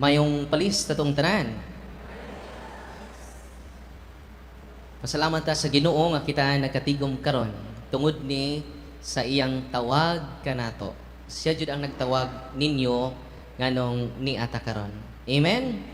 mayong palis tatong tanan. Masalamat ta sa Ginoo nga kita nagkatigom karon tungod ni sa iyang tawag kanato. Siya jud ang nagtawag ninyo nganong ni ata karon. Amen.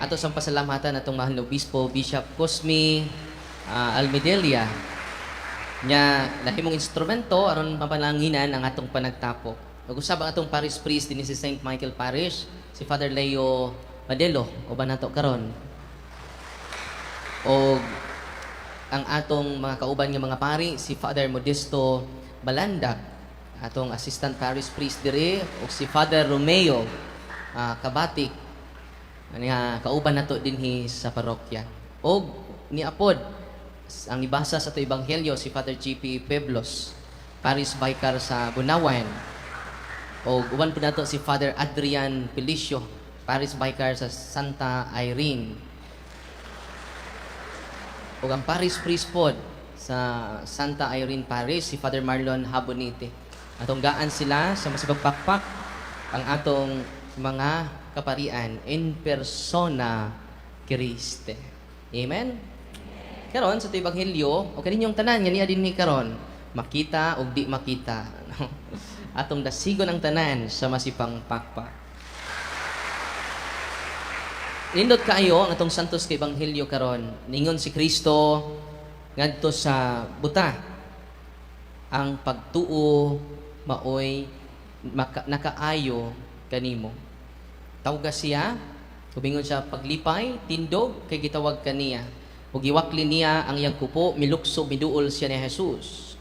Ato sa pasalamatan atong mahal na obispo Bishop Cosme uh, Almedelia nya nahimong instrumento aron mapalanginan ang atong panagtapok. Mag-usab ang atong parish priest dinhi si St. Michael Parish, si Father Leo Madelo, uban nato karon. O ang atong mga kauban nga mga pari, si Father Modesto Balandag, atong assistant parish priest diri, o si Father Romeo ah, Kabatik, nga kauban nato dinhi sa parokya. O ni Apod, ang ibasa sa to ebanghelyo si Father GP Peblos, Paris Vicar sa Bunawan. O uban po nato si Father Adrian Felicio, Paris Vicar sa Santa Irene. O ang Paris Priest pod sa Santa Irene Paris, si Father Marlon Habonite. Atong gaan sila sa masibagpakpak ang atong mga kaparian in persona Christe. Amen? Karon sa Ebanghelyo, o kaninyong tanan nga niya din ni karon, makita o di makita. Atong dasigon ang tanan sa masipang pakpak. Nindot kaayo ang atong santos kay Ebanghelyo karon. Ningon si Kristo ngadto sa buta. Ang pagtuo maoy maka, nakaayo kanimo. Tawga siya, Kubingon siya paglipay, tindog, kay gitawag kaniya. Ug giwakli niya ang iyang kupo, milukso, miduol siya ni Jesus.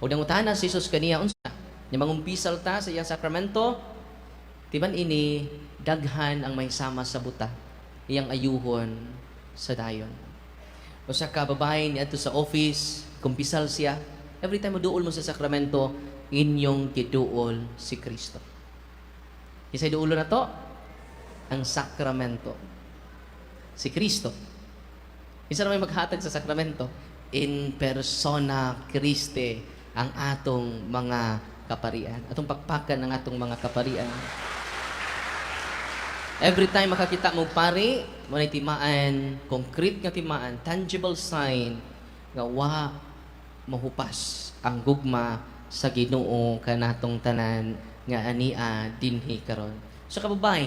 Ug nangutana si Jesus kaniya, unsa? Ni mangumpisal ta sa iyang sakramento, tiban ini daghan ang may sama sa buta, iyang ayuhon sa dayon. O sa kababae niya sa office, kumpisal siya, every time duol mo sa sakramento, inyong giduol si Kristo. Isay duulo na to, ang sakramento. Si Kristo. Isa na may maghatag sa sakramento. In persona Christe ang atong mga kaparian. Atong pakpakan ng atong mga kaparian. Every time makakita mo pari, mo na timaan, concrete nga timaan, tangible sign nga wa mahupas ang gugma sa Ginoo kanatong tanan nga ania dinhi karon. Sa kababae,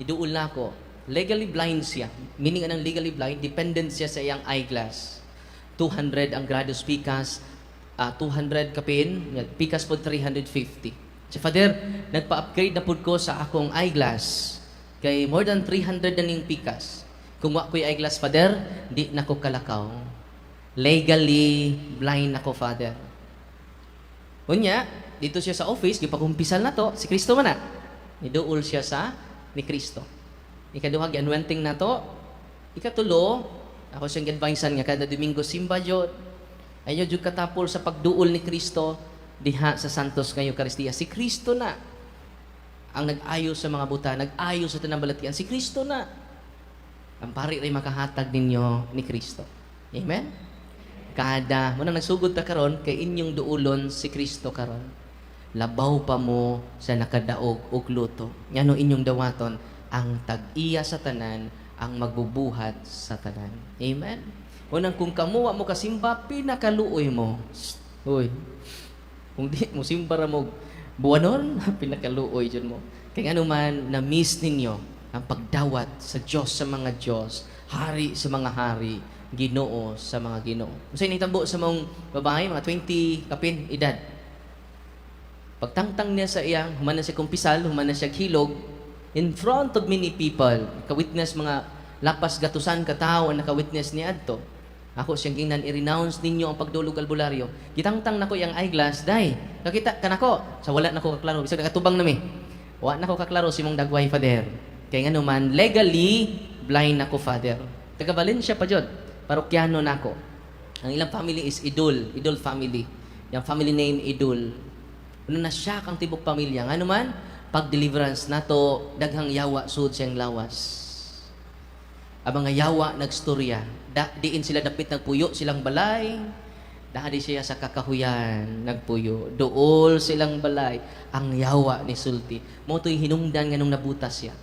iduol na ako. Legally blind siya. Meaning anong legally blind? Dependent siya sa iyang eyeglass. 200 ang grados pikas, ah, 200 kapin, pikas po 350. Si Father, nagpa-upgrade na po ko sa akong eyeglass. Kay more than 300 na ning pikas. Kung wa ko'y eyeglass, Father, di na ko kalakaw. Legally blind ako, Father. Unya, dito siya sa office, gipagumpisal na to, si Kristo man na. Niduol siya sa ni Kristo. Ikaduha, gi-anointing na to. Ikatulo, ako siyang advisean nga kada Domingo simba jud. Ayo jud katapol sa pagduol ni Kristo diha sa Santos nga Eucharistia. Si Kristo na ang nag-ayo sa mga buta, nag-ayo sa tanang balatian. Si Kristo na. Ang pari ray makahatag ninyo ni Kristo. Amen? Kada, mo nang nagsugod ta karon kay inyong duulon si Kristo karon labaw pa mo sa nakadaog ug luto. Ngano inyong dawaton ang tag-iya sa tanan ang magbubuhat sa tanan. Amen. Unang kung kamuwa mo kasimba pinakaluoy mo. Uy. Kung di mo simba ra mo buwanon pinakaluoy jud mo. Kay ano man na miss ninyo ang pagdawat sa Dios sa mga Dios, hari sa mga hari, Ginoo sa mga Ginoo. Unsay nitambo sa mong babae mga 20 kapin edad, Pagtangtang niya sa iyang, human na siya kumpisal, human na siya hilog, in front of many people, ka-witness mga lapas gatusan katao ang naka-witness ni Adto. Ako siyang gingnan, i-renounce ninyo ang pagdulog albularyo. Gitangtang nako yung eyeglass, day. Kakita ka nako, sa wala nako kaklaro. Bisag nakatubang nami. Wa nako kaklaro si mong dagway, father. Kaya nga naman, legally, blind nako, father. Taga Valencia pa jud. Parokyano nako. Ang ilang family is Idul, Idul family. Yung family name Idul. Ano na siya kang tibok pamilya. Nga naman, pag deliverance nato daghang yawa sud siyang lawas. Abang nga yawa nagstorya, da, diin sila dapit nagpuyo silang balay. Dahadi siya sa kakahuyan, nagpuyo. Dool silang balay, ang yawa ni sulti. Mo to'y hinungdan nga nung nabutas siya.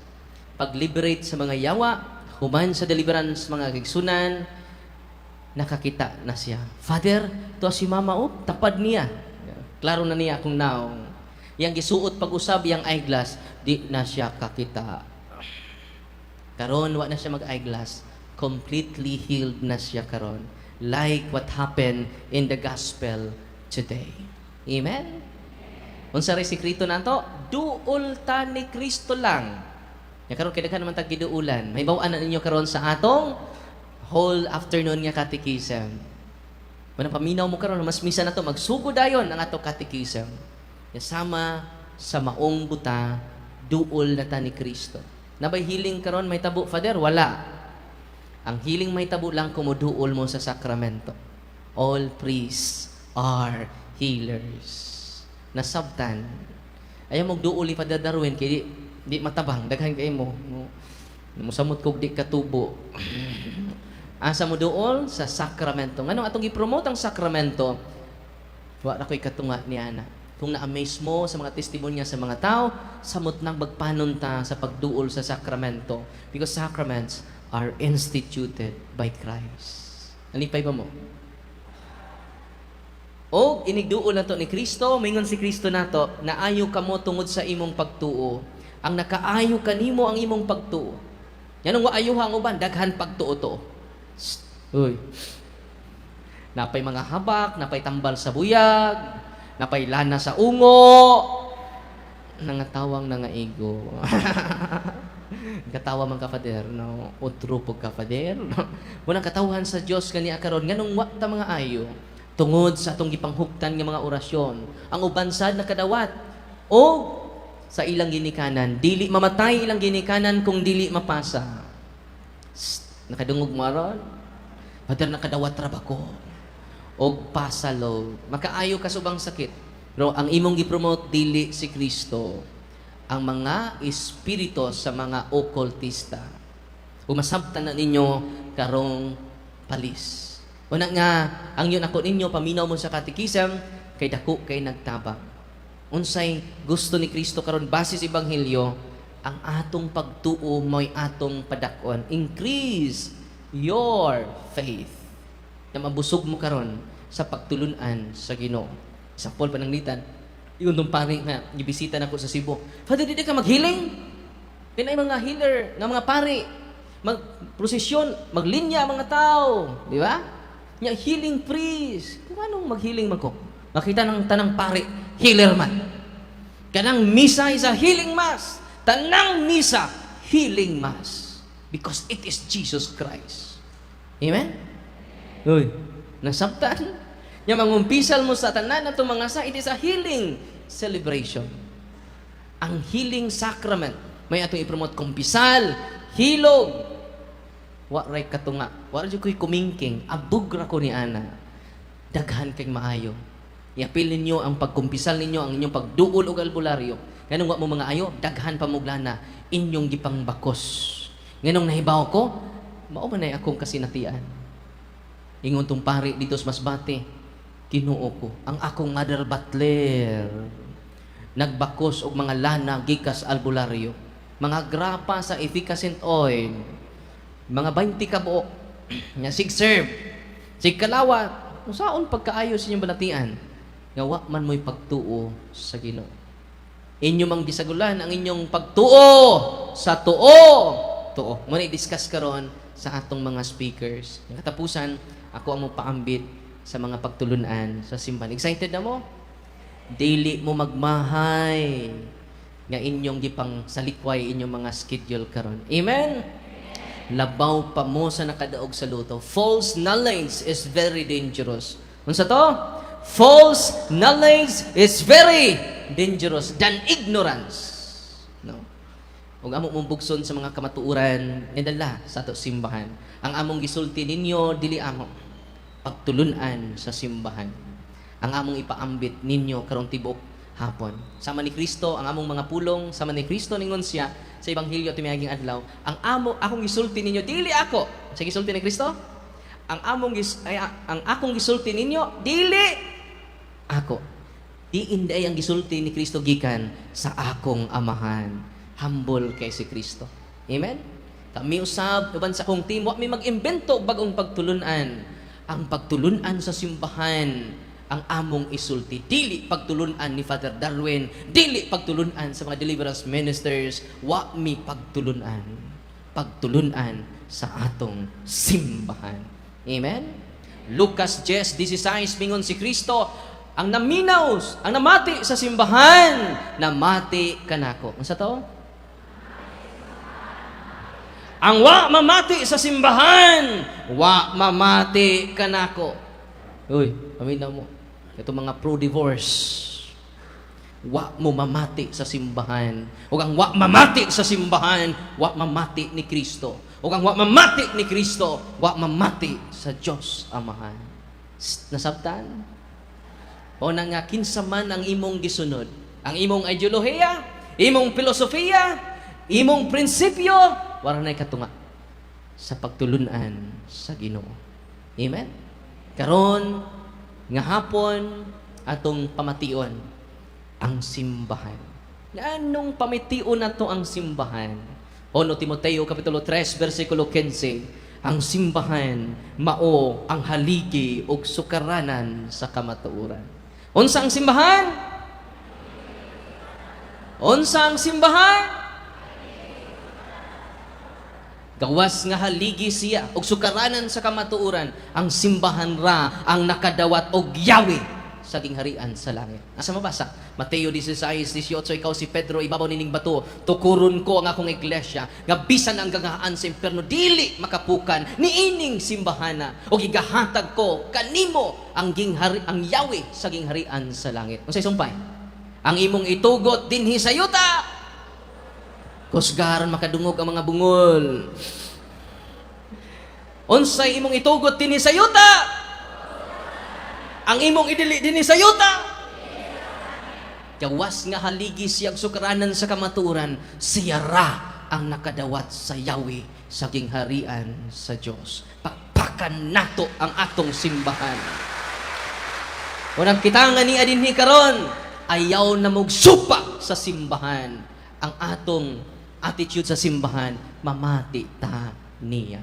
pag-liberate sa mga yawa, human sa deliverance mga gigsunan, nakakita na siya. Father, to si mama oh, tapad niya. Klaro na niya kung naong. Yang gisuot pag-usab yang eyeglass, di na siya kakita. Karon wa na siya mag-eyeglass. Completely healed na siya karon. Like what happened in the gospel today. Amen? Unsa ray sikreto nato? Duol ta ni Kristo lang. Ya karon kay daghan naman tag giduulan. May bawaan na ninyo karon sa atong whole afternoon nga catechism. Manang paminaw mo karon mas misa na to magsugo dayon ang ato catechism. Ya sama sa maong buta duol na ta ni Kristo. Nabay healing karon may tabo father wala. Ang healing may tabo lang kumuduol mo sa sakramento. All priests are healers. Nasabtan. Ayaw ni Father Darwin kay di, di matabang daghan kay mo. mo Musamot kog di katubo. Asa mo duol sa sakramento. Nganong atong gi-promote ang sakramento? Wa na ko'y katunga ni Ana. Kung na-amaze mo sa mga testimonya sa mga tao, samot nang magpanunta sa pagduol sa sakramento. Because sacraments are instituted by Christ. Alipay ba mo? O inigduol na to ni Kristo, mingon si Kristo nato, na ayo kamo tungod sa imong pagtuo. Ang nakaayo kanimo ang imong pagtuo. Yan ang waayuha ang uban, daghan pagtuo to. Uy. Napay mga habak, napay tambal sa buyag, napay lana sa ungo, nangatawang nangaigo. Katawa man ka fader, no? Utro po ka fader, no? Munang katawan sa Dios kani karon nganong wa ta mga ayo tungod sa atong gipanghugtan nga mga orasyon. Ang uban sad nakadawat o sa ilang ginikanan, dili mamatay ilang ginikanan kung dili mapasa. Sst, nakadungog mo aron. Fader nakadawat ra ba ko? Og pasalo. Makaayo ka subang sakit. Pero ang imong gipromote dili si Kristo ang mga espiritu sa mga okultista. Umasabtan na ninyo karong palis. Una nga, ang yun ako ninyo, paminaw mo sa katikisam, kay dako kay nagtabang. Unsay gusto ni Kristo karon base sa Ebanghelyo, ang atong pagtuo mo'y atong padakon. Increase your faith. Na mabusog mo karon sa pagtulunan sa Ginoo. Sa Paul pananglitan, yun nung pari nga, gibisita na ko sa Cebu. Father, di ka mag-healing? Pinay mga healer, nga mga pari, mag-prosesyon, maglinya mga tao. Di ba? Nya healing priest. Kung anong mag-healing man ko? Makita ng tanang pari, healer man. Kanang misa is a healing mass. Tanang misa, healing mass. Because it is Jesus Christ. Amen? Uy, nasabtan. Nya mangumpisal mo sa tanan na mga sa, it is a healing celebration. Ang healing sacrament. May atong ipromote kumpisal, hilog, Wa ray katunga. Wa ray ko'y kumingking. Abog ra ko ni ana. Daghan kay maayo. Iapil ninyo ang pagkumpisal ninyo, ang inyong pagduol og albularyo. Ganong wa mo mga ayo, daghan pa muglana inyong gipang bakos. Nganong nahibaw ko, mao man akong kasinatian. Ingon tong pari dito sa Masbate, kinuo ko ang akong mother butler. Nagbakos og mga lana gikas albularyo. Mga grapa sa efficacent oil. Mga 20 ka buok nga sig serve sig kalawa usaon pagkaayo sa inyong balatian nga wa man mo'y pagtuo sa Ginoo. Inyo mang gisagulan ang inyong pagtuo sa tuo. Tuo. Mo ni discuss karon sa atong mga speakers. Katapusan ako ang paambit sa mga pagtulunan sa simbahan excited na mo dili mo magmahay nga inyong gipang salikway inyong mga schedule karon amen labaw pa mo sa nakadaog sa luto. False knowledge is very dangerous. Unsa to? False knowledge is very dangerous than ignorance. Ug amo mong sa mga kamatuoran nidala sa ato simbahan. Ang among gisulti ninyo dili amo pagtulunan sa simbahan. Ang among ipaambit ninyo karong tibok hapon. Sama ni Kristo ang among mga pulong, sama ni Kristo ningon siya sa ebanghelyo tumiyaging adlaw. Ang amo akong gisulti ninyo dili ako. Sa gisulti ni Kristo? Ang among gis, ay, ang akong gisulti ninyo dili ako. Di inday ang gisulti ni Kristo gikan sa akong amahan. Humble kay si Kristo. Amen? Kami usab, uban sa kong team, wa mi mag-imbento bagong pagtulunan. Ang pagtulunan sa simbahan, ang among isulti. Dili pagtulunan ni Father Darwin, dili pagtulunan sa mga deliverance ministers, wa mi pagtulunan. Pagtulunan sa atong simbahan. Amen? Lucas 10.16, mingon si Kristo, ang naminaw, ang namati sa simbahan, namati kanako. Ang sa to? Ang wa mamati sa simbahan, wa mamati kanako. Uy, paminaw mo. Ito mga pro-divorce. Wa mo mamati sa simbahan. O ang wa mamati sa simbahan, wa mamati ni Kristo. O ang wa mamati ni Kristo, wa mamati sa Diyos Amahan. Nasabtan? O nang nga kinsa man ang imong gisunod, ang imong ideolohiya, imong filosofiya, imong prinsipyo, wala na katunga sa pagtulunan sa Ginoo. Amen. Karon nga hapon atong pamation ang simbahan. Anong pamation nato ang simbahan? Ono Timoteo kapitulo 3 bersikulo 15. Ang simbahan mao ang haligi ug sukaranan sa kamatuoran. Unsa ang simbahan? Unsa ang simbahan? Gawas nga haligi siya og sukaranan sa kamatuoran ang simbahan ra ang nakadawat og yawi sa gingharian sa langit. Asa mabasa? Mateo 16:18 ikaw si Pedro ibabaw nining bato tukuron ko ang akong iglesia nga bisan ang gagahaan sa impierno dili makapukan niining simbahana og igahatag ko kanimo ang ginghari ang yawi sa gingharian sa langit. Unsay sumpay? Ang imong itugot dinhi sa yuta Kusgaran makadungog ang mga bungol. Unsay imong itugot dinhi sa yuta? Ang imong idili dinhi sa yuta? Gawas nga haligi siyang sukaranan sa kamaturan, siya ra ang nakadawat sa yawi sa gingharian sa Dios. Pakpakan nato ang atong simbahan. Unang kita nga ni adinhi karon, ayaw na mog supa sa simbahan. Ang atong attitude sa simbahan, mamati ta niya.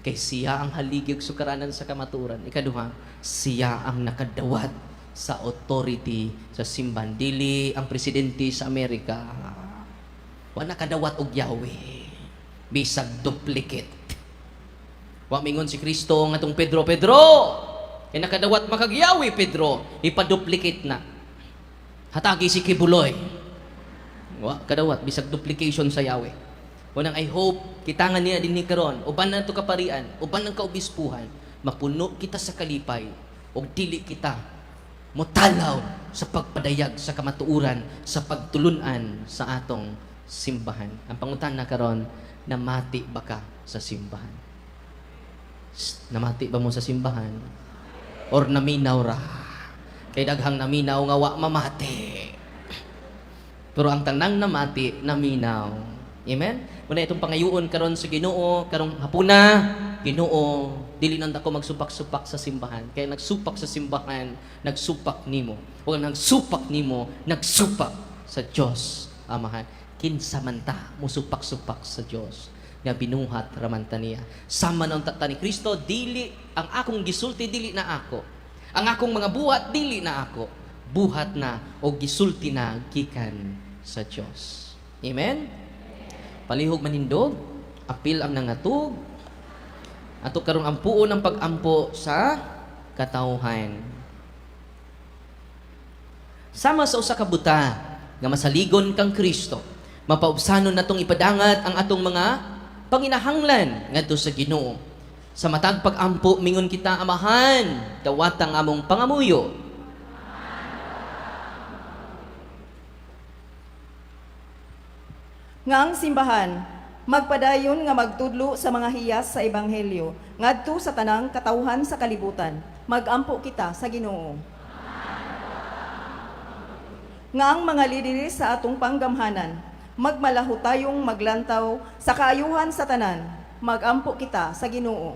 Kay siya ang haligig sukaranan sa kamaturan. Ikaduha, siya ang nakadawat sa authority sa simbahan. Dili ang presidente sa Amerika. Wa nakadawat og Yahweh. Bisag duplicate. Wa mingon si Kristo nga tong Pedro, Pedro! Kay nakadawat makagyawi, Pedro. Ipaduplicate na. Hatagi si Kibuloy. Wa kadawat bisag duplication sa Yahweh. Unang I hope kita nga niya din ni karon uban na to kaparian, uban ng kaobispuhan, mapuno kita sa kalipay ug dili kita motalaw sa pagpadayag sa kamatuuran sa pagtulunan sa atong simbahan. Ang pangutan na karon namati ba ka sa simbahan? Shh, Namati ba mo sa simbahan? Or naminaw ra? Kay daghang naminaw nga wa mamati. Pero ang tanang namati, naminaw. Amen? Muna itong pangayuon karon sa Ginoo, karong hapuna, Ginoo, dili nang ako magsupak-supak sa simbahan. Kaya nagsupak sa simbahan, nagsupak nimo. O nagsupak nimo, nagsupak sa Dios Amahan. Kinsa man ta musupak-supak sa Dios nga binuhat ramanta niya. Sama ng tata ni Kristo, dili ang akong gisulti dili na ako. Ang akong mga buhat dili na ako. Buhat na o gisulti na gikan sa Dios. Amen. Palihog manindog, apil ang nangatug, ato karong ampuon ng pag-ampo sa katawhan. Sama sa usa ka buta nga masaligon kang Kristo, mapaubsanon natong ipadangat ang atong mga panginahanglan ngadto sa Ginoo. Sa matag pag-ampo mingon kita amahan, dawatang among pangamuyo. Nga ang simbahan magpadayon nga magtudlo sa mga hiyas sa ebanghelyo ngadto sa tanang katawhan sa kalibutan magampo kita sa Ginoo. Nga ang mga lideri sa atong panggamhanan magmalaho tayong maglantaw sa kaayuhan sa tanan magampo kita sa Ginoo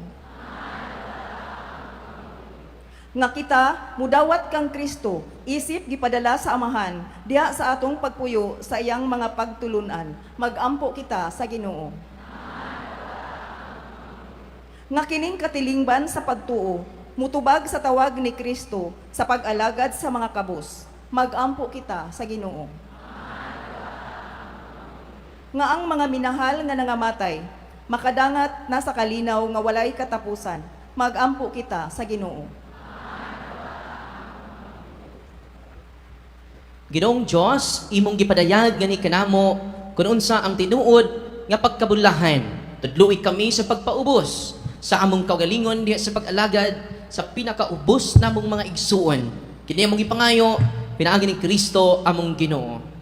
nga kita mudawat kang Kristo isip gipadala sa amahan diha sa atong pagpuyo sa iyang mga pagtulunan magampo kita sa Ginoo nga kining katilingban sa pagtuo, mutubag sa tawag ni Kristo sa pag-alagad sa mga kabus. Magampo kita sa Ginoo. Nga ang mga minahal nga nangamatay, makadangat na sa kalinaw nga walay katapusan. Magampo kita sa Ginoo. Ginoong Diyos, imong gipadayag gani kanamo kung unsa ang tinuod nga pagkabulahan. Tudluy kami sa pagpaubos sa among kaugalingon diha sa pag-alagad sa pinakaubos namong mga igsuon. Kini among gipangayo pinaagi ni Kristo among Ginoo.